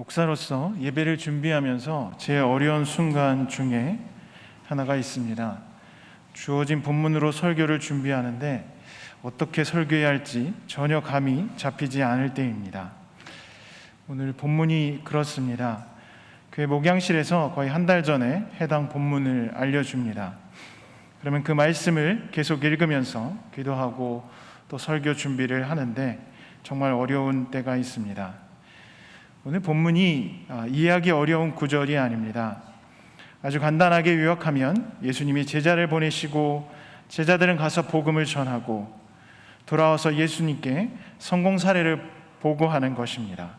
목사로서 예배를 준비하면서 제일 어려운 순간 중에 하나가 있습니다. 주어진 본문으로 설교를 준비하는데 어떻게 설교해야 할지 전혀 감이 잡히지 않을 때입니다. 오늘 본문이 그렇습니다. 교회 목양실에서 거의 한 달 전에 해당 본문을 알려줍니다. 그러면 그 말씀을 계속 읽으면서 기도하고 또 설교 준비를 하는데 정말 어려운 때가 있습니다. 오늘 본문이 아, 이해하기 어려운 구절이 아닙니다. 아주 간단하게 요약하면 예수님이 제자를 보내시고 제자들은 가서 복음을 전하고 돌아와서 예수님께 성공 사례를 보고하는 것입니다.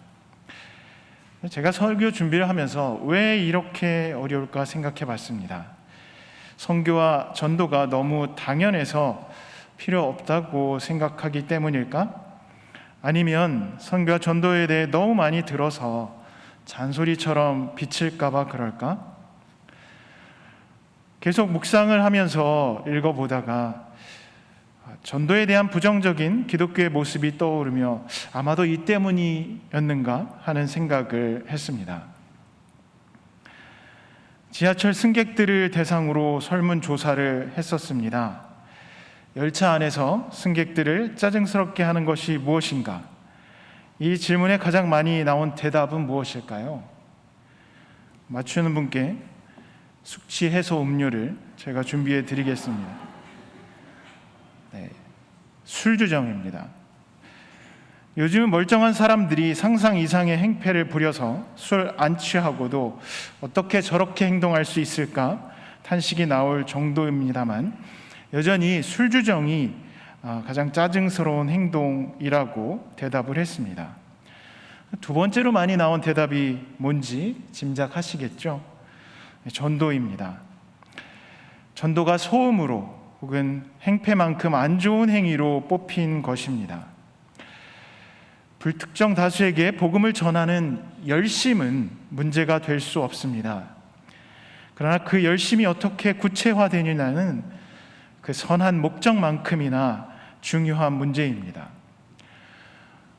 제가 설교 준비를 하면서 왜 이렇게 어려울까 생각해 봤습니다. 선교와 전도가 너무 당연해서 필요 없다고 생각하기 때문일까? 아니면 선교와 전도에 대해 너무 많이 들어서 잔소리처럼 비칠까봐 그럴까? 계속 묵상을 하면서 읽어보다가 전도에 대한 부정적인 기독교의 모습이 떠오르며 아마도 이 때문이었는가 하는 생각을 했습니다. 지하철 승객들을 대상으로 설문조사를 했었습니다. 열차 안에서 승객들을 짜증스럽게 하는 것이 무엇인가? 이 질문에 가장 많이 나온 대답은 무엇일까요? 맞추는 분께 숙취 해소 음료를 제가 준비해 드리겠습니다. 네, 술주정입니다. 요즘은 멀쩡한 사람들이 상상 이상의 행패를 부려서 술 안 취하고도 어떻게 저렇게 행동할 수 있을까 탄식이 나올 정도입니다만 여전히 술주정이 아, 가장 짜증스러운 행동이라고 대답을 했습니다. 두 번째로 많이 나온 대답이 뭔지 짐작하시겠죠? 전도입니다. 전도가 소음으로 혹은 행패만큼 안 좋은 행위로 뽑힌 것입니다. 불특정 다수에게 복음을 전하는 열심은 문제가 될 수 없습니다. 그러나 그 열심이 어떻게 구체화되느냐는 그 선한 목적만큼이나 중요한 문제입니다.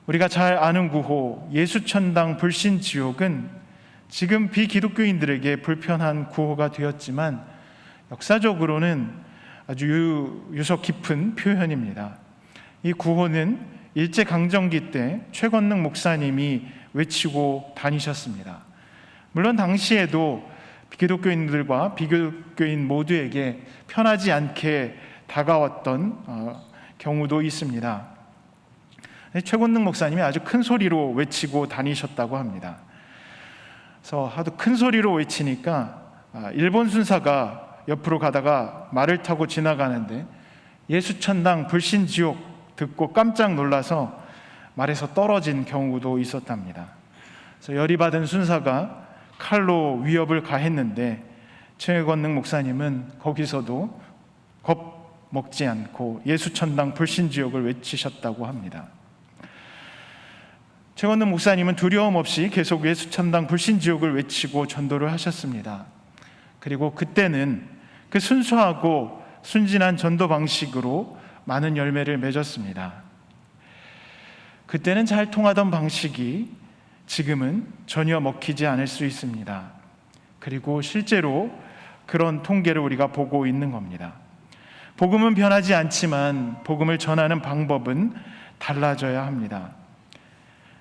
우리가 잘 아는 구호 예수천당 불신 지옥은 지금 비기독교인들에게 불편한 구호가 되었지만 역사적으로는 아주 유서 깊은 표현입니다. 이 구호는 일제 강점기 때 최건능 목사님이 외치고 다니셨습니다. 물론 당시에도 기독교인들과 비기독교인 모두에게 편하지 않게 다가왔던 어, 경우도 있습니다. 최건능 목사님이 아주 큰 소리로 외치고 다니셨다고 합니다. 그래서 하도 큰 소리로 외치니까 아, 일본 순사가 옆으로 가다가 말을 타고 지나가는데 예수천당 불신지옥 듣고 깜짝 놀라서 말에서 떨어진 경우도 있었답니다. 그래서 열이 받은 순사가 칼로 위협을 가했는데 최건능 목사님은 거기서도 겁 먹지 않고 예수천당 불신지옥을 외치셨다고 합니다. 최건능 목사님은 두려움 없이 계속 예수천당 불신지옥을 외치고 전도를 하셨습니다. 그리고 그때는 그 순수하고 순진한 전도 방식으로 많은 열매를 맺었습니다. 그때는 잘 통하던 방식이 지금은 전혀 먹히지 않을 수 있습니다. 그리고 실제로 그런 통계를 우리가 보고 있는 겁니다. 복음은 변하지 않지만 복음을 전하는 방법은 달라져야 합니다.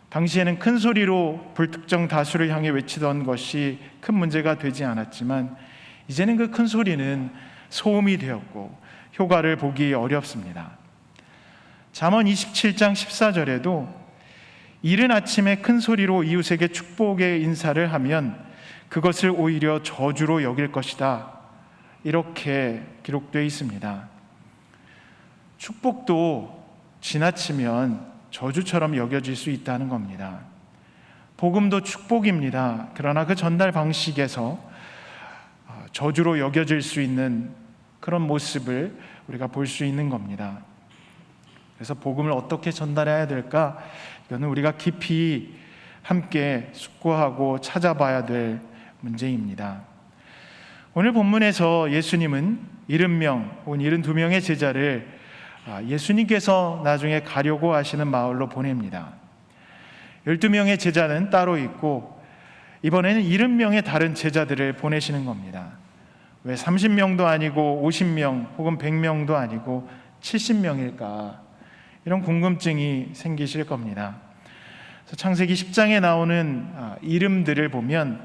당시에는 큰 소리로 불특정 다수를 향해 외치던 것이 큰 문제가 되지 않았지만 이제는 그 큰 소리는 소음이 되었고 효과를 보기 어렵습니다. 잠언 27장 14절에도 이른 아침에 큰 소리로 이웃에게 축복의 인사를 하면 그것을 오히려 저주로 여길 것이다. 이렇게 기록되어 있습니다. 축복도 지나치면 저주처럼 여겨질 수 있다는 겁니다. 복음도 축복입니다. 그러나 그 전달 방식에서 저주로 여겨질 수 있는 그런 모습을 우리가 볼 수 있는 겁니다. 그래서 복음을 어떻게 전달해야 될까? 이거는 우리가 깊이 함께 숙고하고 찾아봐야 될 문제입니다. 오늘 본문에서 예수님은 70명, 혹은 72명의 제자를 아, 예수님께서 나중에 가려고 하시는 마을로 보냅니다. 12명의 제자는 따로 있고 이번에는 70명의 다른 제자들을 보내시는 겁니다. 왜 30명도 아니고 50명 혹은 100명도 아니고 70명일까? 이런 궁금증이 생기실 겁니다. 창세기 10장에 나오는 아, 이름들을 보면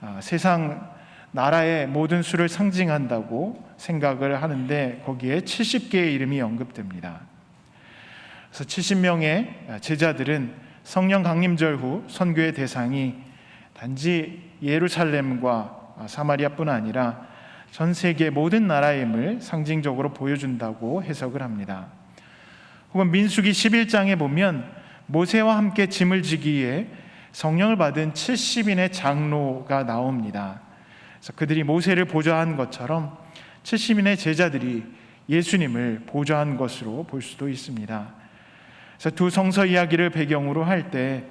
아, 세상 나라의 모든 수를 상징한다고 생각을 하는데 거기에 70개의 이름이 언급됩니다. 그래서 70명의 제자들은 성령 강림절 후 선교의 대상이 단지 예루살렘과 사마리아뿐 아니라 전 세계 모든 나라임을 상징적으로 보여준다고 해석을 합니다. 혹은 민수기 11장에 보면 모세와 함께 짐을 지기에 성령을 받은 70인의 장로가 나옵니다. 그래서 그들이 모세를 보좌한 것처럼 70인의 제자들이 예수님을 보좌한 것으로 볼 수도 있습니다. 그래서 두 성서 이야기를 배경으로 할 때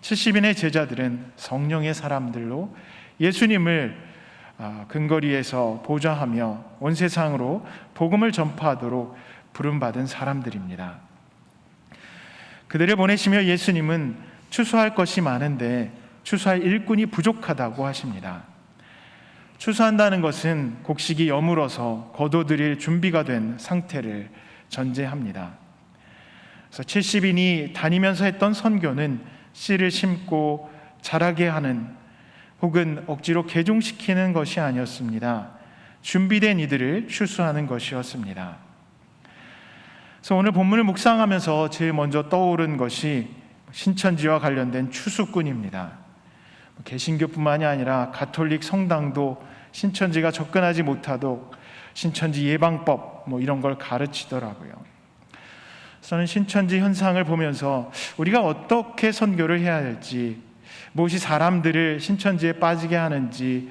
70인의 제자들은 성령의 사람들로 예수님을 아, 근거리에서 보좌하며 온 세상으로 복음을 전파하도록 부름받은 사람들입니다. 그들을 보내시며 예수님은 추수할 것이 많은데 추수할 일꾼이 부족하다고 하십니다. 추수한다는 것은 곡식이 여물어서 거둬들일 준비가 된 상태를 전제합니다. 그래서 70인이 다니면서 했던 선교는 씨를 심고 자라게 하는 혹은 억지로 개종시키는 것이 아니었습니다. 준비된 이들을 추수하는 것이었습니다. 그래서 오늘 본문을 묵상하면서 제일 먼저 떠오른 것이 신천지와 관련된 추수꾼입니다. 개신교뿐만이 아니라 가톨릭 성당도 신천지가 접근하지 못하도록 신천지 예방법 뭐 이런 걸 가르치더라고요. 저는 신천지 현상을 보면서 우리가 어떻게 선교를 해야 할지 무엇이 사람들을 신천지에 빠지게 하는지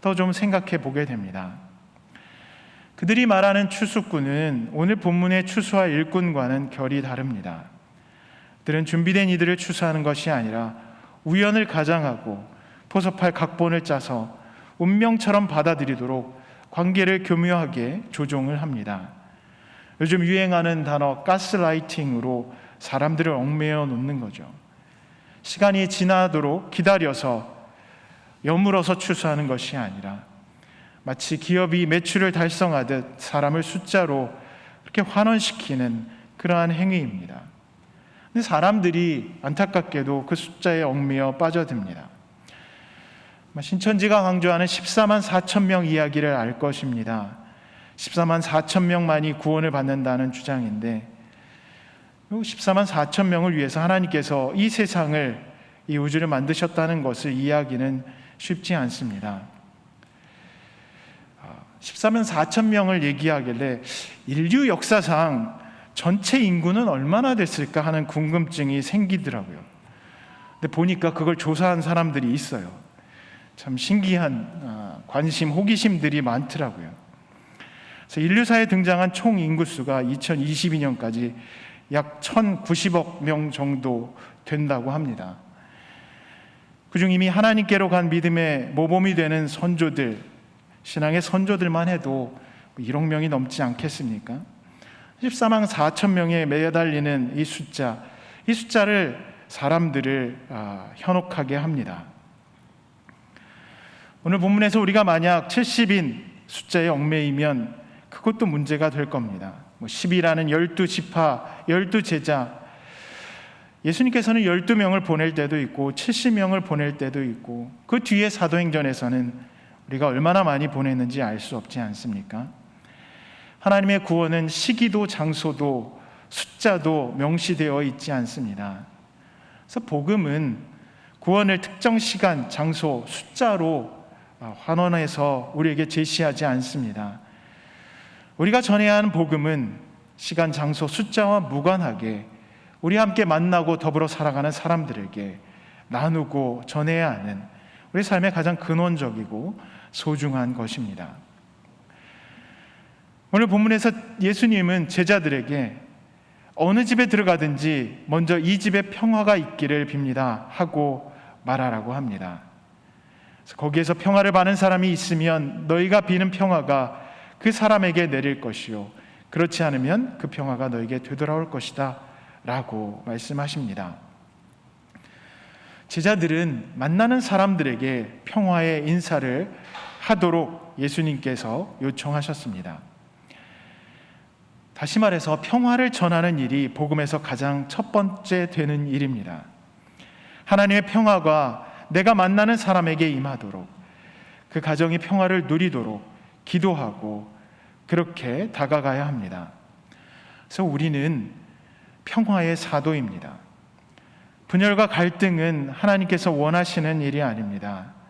더 좀 생각해 보게 됩니다. 그들이 말하는 추수꾼은 오늘 본문의 추수와 일꾼과는 결이 다릅니다. 그들은 준비된 이들을 추수하는 것이 아니라 우연을 가장하고 포섭할 각본을 짜서 운명처럼 받아들이도록 관계를 교묘하게 조종을 합니다. 요즘 유행하는 단어 가스라이팅으로 사람들을 얽매여 놓는 거죠. 시간이 지나도록 기다려서 여물어서 추수하는 것이 아니라 마치 기업이 매출을 달성하듯 사람을 숫자로 그렇게 환원시키는 그러한 행위입니다. 근데 사람들이 안타깝게도 그 숫자에 얽매여 빠져듭니다. 신천지가 강조하는 14만 4천 명 이야기를 알 것입니다. 14만 4천 명만이 구원을 받는다는 주장인데 14만 4천 명을 위해서 하나님께서 이 세상을 이 우주를 만드셨다는 것을 이해하기는 쉽지 않습니다. 14만 4천 명을 얘기하길래 인류 역사상 전체 인구는 얼마나 됐을까 하는 궁금증이 생기더라고요. 근데 보니까 그걸 조사한 사람들이 있어요. 참 신기한 아, 관심, 호기심들이 많더라고요. 그래서 인류사에 등장한 총 인구수가 2022년까지 약 1,090억 명 정도 된다고 합니다. 그중 이미 하나님께로 간 믿음의 모범이 되는 선조들, 신앙의 선조들만 해도 1억 명이 넘지 않겠습니까? 14만 4천 명에 매달리는 이 숫자, 이 숫자를 사람들을 아, 현혹하게 합니다. 오늘 본문에서 우리가 만약 70인 숫자에 얽매이면 그것도 문제가 될 겁니다. 뭐 10이라는 12 지파, 12 제자. 예수님께서는 12명을 보낼 때도 있고 70명을 보낼 때도 있고 그 뒤에 사도행전에서는 우리가 얼마나 많이 보냈는지 알 수 없지 않습니까? 하나님의 구원은 시기도 장소도 숫자도 명시되어 있지 않습니다. 그래서 복음은 구원을 특정 시간, 장소, 숫자로 환원해서 우리에게 제시하지 않습니다. 우리가 전해야 하는 복음은 시간, 장소, 숫자와 무관하게 우리 함께 만나고 더불어 살아가는 사람들에게 나누고 전해야 하는 우리 삶의 가장 근원적이고 소중한 것입니다. 오늘 본문에서 예수님은 제자들에게 어느 집에 들어가든지 먼저 이 집에 평화가 있기를 빕니다 하고 말하라고 합니다. 거기에서 평화를 받는 사람이 있으면 너희가 비는 평화가 그 사람에게 내릴 것이요 그렇지 않으면 그 평화가 너에게 되돌아올 것이다 라고 말씀하십니다. 제자들은 만나는 사람들에게 평화의 인사를 하도록 예수님께서 요청하셨습니다. 다시 말해서 평화를 전하는 일이 복음에서 가장 첫 번째 되는 일입니다. 하나님의 평화가 내가 만나는 사람에게 임하도록 그 가정이 평화를 누리도록 기도하고 그렇게 다가가야 합니다. 그래서 우리는 평화의 사도입니다. 분열과 갈등은 하나님께서 원하시는 일이 아닙니다.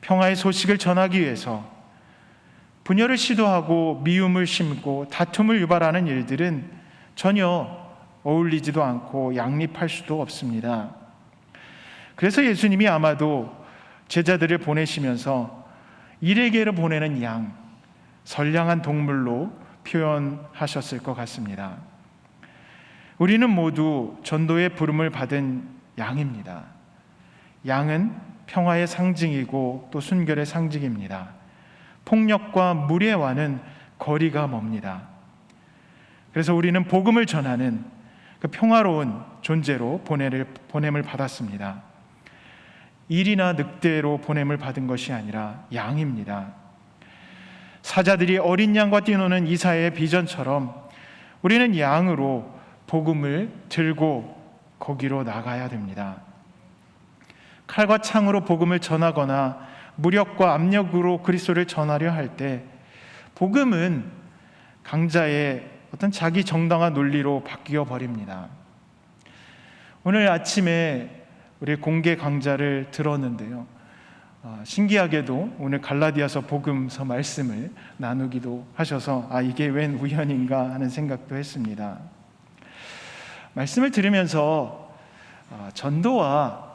평화의 소식을 전하기 위해서 분열을 시도하고 미움을 심고 다툼을 유발하는 일들은 전혀 어울리지도 않고 양립할 수도 없습니다. 그래서 예수님이 아마도 제자들을 보내시면서 일에게로 보내는 양, 선량한 동물로 표현하셨을 것 같습니다. 우리는 모두 전도의 부름을 받은 양입니다. 양은 평화의 상징이고 또 순결의 상징입니다. 폭력과 무례와는 거리가 멉니다. 그래서 우리는 복음을 전하는 그 평화로운 존재로 보냄을 받았습니다. 일이나 늑대로 보냄을 받은 것이 아니라 양입니다. 사자들이 어린 양과 뛰노는 이사의 비전처럼 우리는 양으로 복음을 들고 거기로 나가야 됩니다. 칼과 창으로 복음을 전하거나 무력과 압력으로 그리스도를 전하려 할 때 복음은 강자의 어떤 자기 정당한 논리로 바뀌어 버립니다. 오늘 아침에 우리 공개 강좌를 들었는데요. 어, 신기하게도 오늘 갈라디아서 복음서 말씀을 나누기도 하셔서 아 이게 웬 우연인가 하는 생각도 했습니다. 말씀을 들으면서 아, 전도와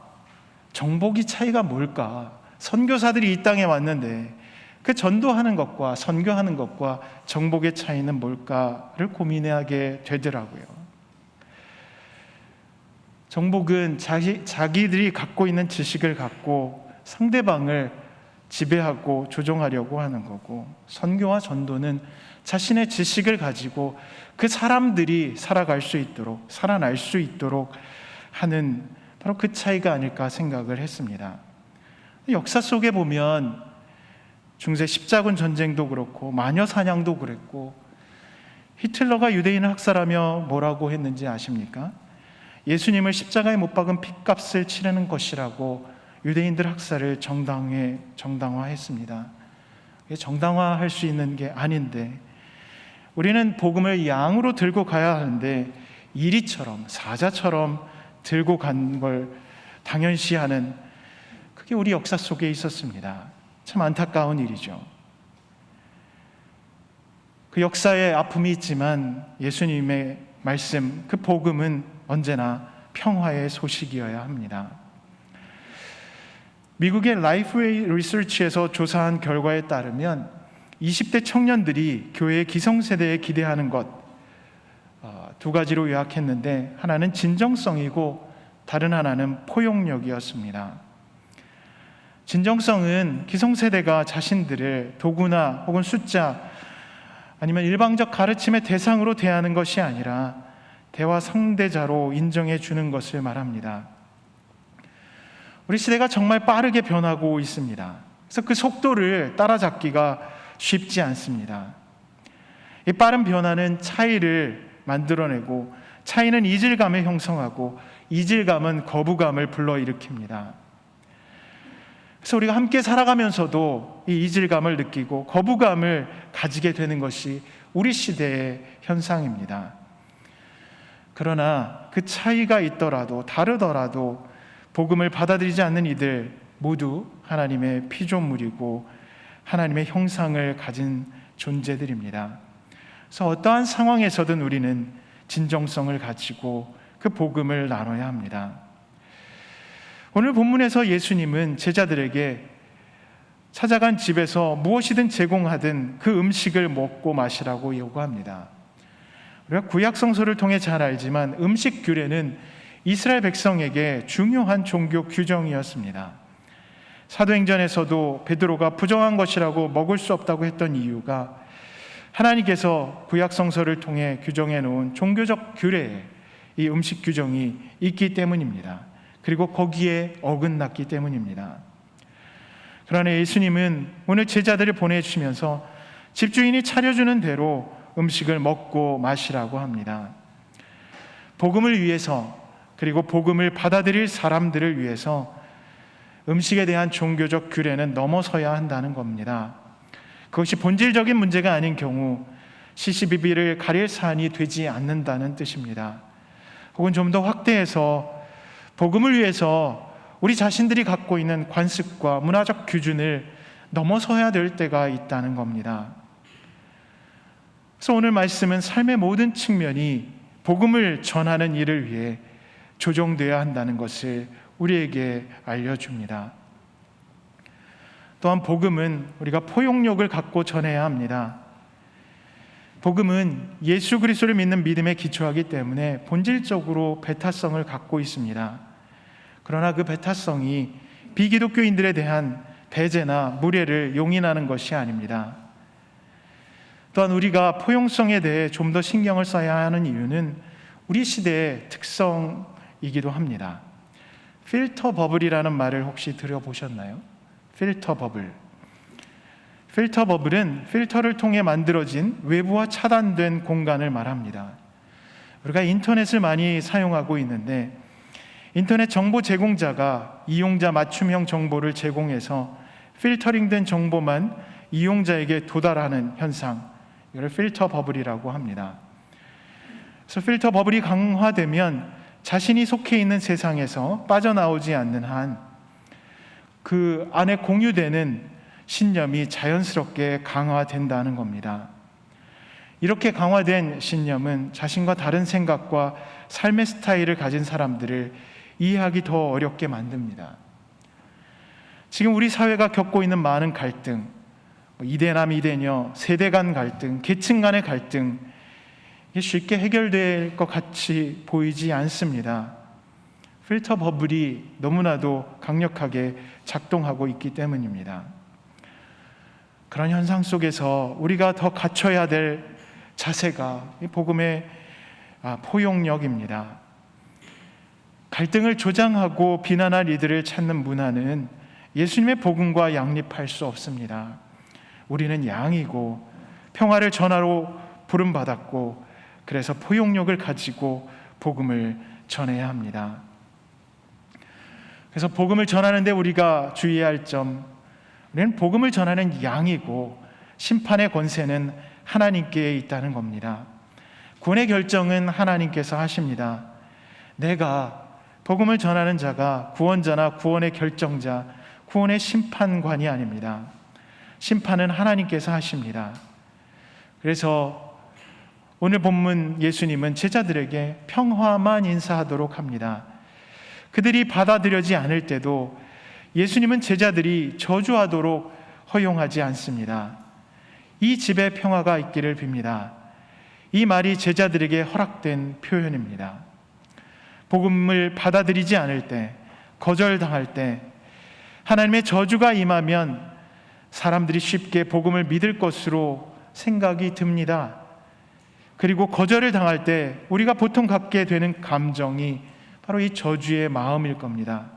정복이 차이가 뭘까? 선교사들이 이 땅에 왔는데 그 전도하는 것과 선교하는 것과 정복의 차이는 뭘까를 고민하게 되더라고요. 정복은 자기, 자기들이 갖고 있는 지식을 갖고 상대방을 지배하고 조종하려고 하는 거고 선교와 전도는 자신의 지식을 가지고 그 사람들이 살아갈 수 있도록 살아날 수 있도록 하는 바로 그 차이가 아닐까 생각을 했습니다. 역사 속에 보면 중세 십자군 전쟁도 그렇고 마녀 사냥도 그랬고 히틀러가 유대인을 학살하며 뭐라고 했는지 아십니까? 예수님을 십자가에 못 박은 핏값을 치르는 것이라고 유대인들 학살을 정당해 정당화했습니다. 정당화할 수 있는 게 아닌데 우리는 복음을 양으로 들고 가야 하는데 이리처럼 사자처럼 들고 간 걸 당연시하는 그게 우리 역사 속에 있었습니다. 참 안타까운 일이죠. 그 역사에 아픔이 있지만 예수님의 말씀, 그 복음은 언제나 평화의 소식이어야 합니다. 미국의 라이프웨이 리서치에서 조사한 결과에 따르면 20대 청년들이 교회의 기성세대에 기대하는 것 두 어, 가지로 요약했는데 하나는 진정성이고 다른 하나는 포용력이었습니다. 진정성은 기성세대가 자신들을 도구나 혹은 숫자 아니면 일방적 가르침의 대상으로 대하는 것이 아니라 대화 상대자로 인정해 주는 것을 말합니다. 우리 시대가 정말 빠르게 변하고 있습니다. 그래서 그 속도를 따라잡기가 쉽지 않습니다. 이 빠른 변화는 차이를 만들어내고 차이는 이질감을 형성하고 이질감은 거부감을 불러일으킵니다. 그래서 우리가 함께 살아가면서도 이 이질감을 느끼고 거부감을 가지게 되는 것이 우리 시대의 현상입니다. 그러나 그 차이가 있더라도 다르더라도 복음을 받아들이지 않는 이들 모두 하나님의 피조물이고 하나님의 형상을 가진 존재들입니다. 그래서 어떠한 상황에서든 우리는 진정성을 가지고 그 복음을 나눠야 합니다. 오늘 본문에서 예수님은 제자들에게 찾아간 집에서 무엇이든 제공하든 그 음식을 먹고 마시라고 요구합니다. 우리가 구약 성서를 통해 잘 알지만 음식 규례는 이스라엘 백성에게 중요한 종교 규정이었습니다. 사도행전에서도 베드로가 부정한 것이라고 먹을 수 없다고 했던 이유가 하나님께서 구약 성서를 통해 규정해 놓은 종교적 규례에 이 음식 규정이 있기 때문입니다. 그리고 거기에 어긋났기 때문입니다. 그러나 예수님은 오늘 제자들을 보내주시면서 집주인이 차려주는 대로 음식을 먹고 마시라고 합니다. 복음을 위해서 그리고 복음을 받아들일 사람들을 위해서 음식에 대한 종교적 규례는 넘어서야 한다는 겁니다. 그것이 본질적인 문제가 아닌 경우 시시비비를 가릴 사안이 되지 않는다는 뜻입니다. 혹은 좀 더 확대해서 복음을 위해서 우리 자신들이 갖고 있는 관습과 문화적 기준을 넘어서야 될 때가 있다는 겁니다. 그래서 오늘 말씀은 삶의 모든 측면이 복음을 전하는 일을 위해 조정되어야 한다는 것을 우리에게 알려줍니다. 또한 복음은 우리가 포용력을 갖고 전해야 합니다. 복음은 예수 그리스도를 믿는 믿음에 기초하기 때문에 본질적으로 배타성을 갖고 있습니다. 그러나 그 배타성이 비기독교인들에 대한 배제나 무례를 용인하는 것이 아닙니다. 또한 우리가 포용성에 대해 좀 더 신경을 써야 하는 이유는 우리 시대의 특성이기도 합니다. 필터 버블이라는 말을 혹시 들어보셨나요? 필터 버블. 필터 버블은 필터를 통해 만들어진 외부와 차단된 공간을 말합니다. 우리가 인터넷을 많이 사용하고 있는데 인터넷 정보 제공자가 이용자 맞춤형 정보를 제공해서 필터링된 정보만 이용자에게 도달하는 현상, 이걸 필터 버블이라고 합니다. 그래서 필터 버블이 강화되면 자신이 속해 있는 세상에서 빠져나오지 않는 한 그 안에 공유되는 신념이 자연스럽게 강화된다는 겁니다. 이렇게 강화된 신념은 자신과 다른 생각과 삶의 스타일을 가진 사람들을 이해하기 더 어렵게 만듭니다. 지금 우리 사회가 겪고 있는 많은 갈등, 뭐 이대남 이대녀, 세대 간 갈등, 계층 간의 갈등, 이게 쉽게 해결될 것 같이 보이지 않습니다. 필터 버블이 너무나도 강력하게 작동하고 있기 때문입니다. 그런 현상 속에서 우리가 더 갖춰야 될 자세가 복음의 아, 포용력입니다. 갈등을 조장하고 비난할 이들을 찾는 문화는 예수님의 복음과 양립할 수 없습니다. 우리는 양이고 평화를 전하러 부름받았고 그래서 포용력을 가지고 복음을 전해야 합니다. 그래서 복음을 전하는데 우리가 주의해야 할 점, 우리는 복음을 전하는 양이고 심판의 권세는 하나님께 있다는 겁니다. 구원의 결정은 하나님께서 하십니다. 내가 복음을 전하는 자가 구원자나 구원의 결정자, 구원의 심판관이 아닙니다. 심판은 하나님께서 하십니다. 그래서 오늘 본문 예수님은 제자들에게 평화만 인사하도록 합니다. 그들이 받아들여지 않을 때도 예수님은 제자들이 저주하도록 허용하지 않습니다. 이 집에 평화가 있기를 빕니다. 이 말이 제자들에게 허락된 표현입니다. 복음을 받아들이지 않을 때, 거절당할 때, 하나님의 저주가 임하면 사람들이 쉽게 복음을 믿을 것으로 생각이 듭니다. 그리고 거절을 당할 때 우리가 보통 갖게 되는 감정이 바로 이 저주의 마음일 겁니다.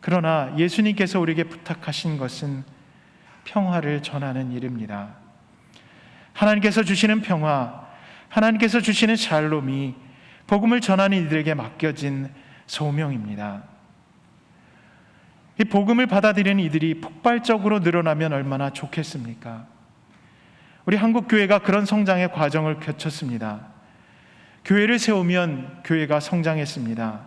그러나 예수님께서 우리에게 부탁하신 것은 평화를 전하는 일입니다. 하나님께서 주시는 평화, 하나님께서 주시는 샬롬이 복음을 전하는 이들에게 맡겨진 소명입니다. 이 복음을 받아들이는 이들이 폭발적으로 늘어나면 얼마나 좋겠습니까? 우리 한국 교회가 그런 성장의 과정을 거쳤습니다. 교회를 세우면 교회가 성장했습니다.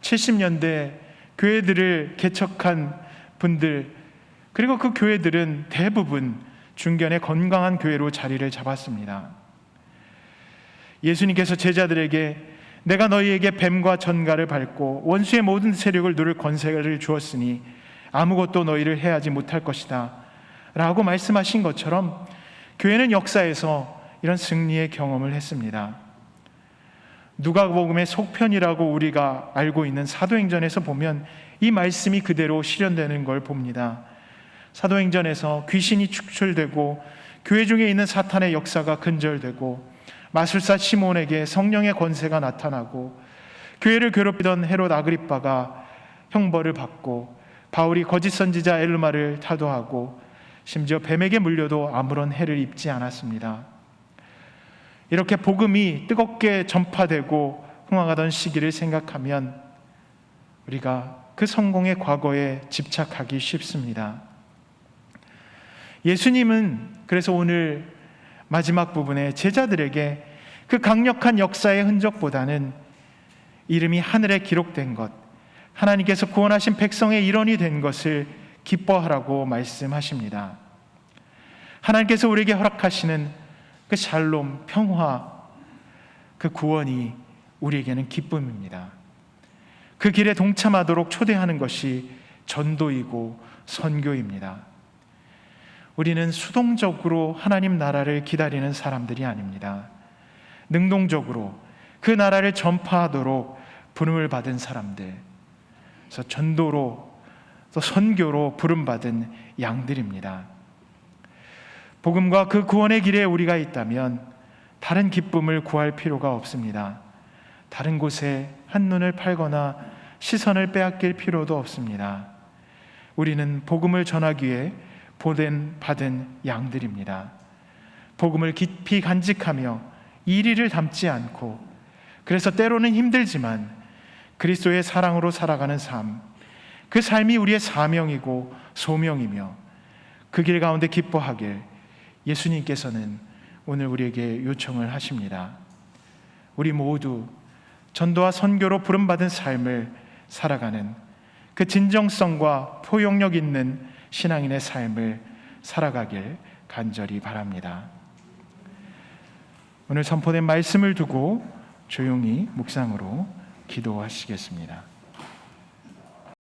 70년대 교회들을 개척한 분들 그리고 그 교회들은 대부분 중견의 건강한 교회로 자리를 잡았습니다. 예수님께서 제자들에게 내가 너희에게 뱀과 전갈을 밟고 원수의 모든 세력을 누를 권세를 주었으니 아무것도 너희를 해하지 못할 것이다. 라고 말씀하신 것처럼 교회는 역사에서 이런 승리의 경험을 했습니다. 누가복음의 속편이라고 우리가 알고 있는 사도행전에서 보면 이 말씀이 그대로 실현되는 걸 봅니다. 사도행전에서 귀신이 축출되고 교회 중에 있는 사탄의 역사가 근절되고 마술사 시몬에게 성령의 권세가 나타나고 교회를 괴롭히던 헤롯 아그리빠가 형벌을 받고 바울이 거짓 선지자 엘르마를 타도하고 심지어 뱀에게 물려도 아무런 해를 입지 않았습니다. 이렇게 복음이 뜨겁게 전파되고 흥황하던 시기를 생각하면 우리가 그 성공의 과거에 집착하기 쉽습니다. 예수님은 그래서 오늘 마지막 부분에 제자들에게 그 강력한 역사의 흔적보다는 이름이 하늘에 기록된 것, 하나님께서 구원하신 백성의 일원이 된 것을 기뻐하라고 말씀하십니다. 하나님께서 우리에게 허락하시는 그 샬롬, 평화, 그 구원이 우리에게는 기쁨입니다. 그 길에 동참하도록 초대하는 것이 전도이고 선교입니다. 우리는 수동적으로 하나님 나라를 기다리는 사람들이 아닙니다. 능동적으로 그 나라를 전파하도록 부름을 받은 사람들, 그래서 전도로 또 선교로 부름받은 양들입니다. 복음과 그 구원의 길에 우리가 있다면 다른 기쁨을 구할 필요가 없습니다. 다른 곳에 한눈을 팔거나 시선을 빼앗길 필요도 없습니다. 우리는 복음을 전하기 위해 보낸 받은 양들입니다. 복음을 깊이 간직하며 이리를 담지 않고 그래서 때로는 힘들지만 그리스도의 사랑으로 살아가는 삶, 그 삶이 우리의 사명이고 소명이며 그 길 가운데 기뻐하길 예수님께서는 오늘 우리에게 요청을 하십니다. 우리 모두 전도와 선교로 부름받은 삶을 살아가는 그 진정성과 포용력 있는 신앙인의 삶을 살아가길 간절히 바랍니다. 오늘 선포된 말씀을 두고 조용히 묵상으로 기도하시겠습니다.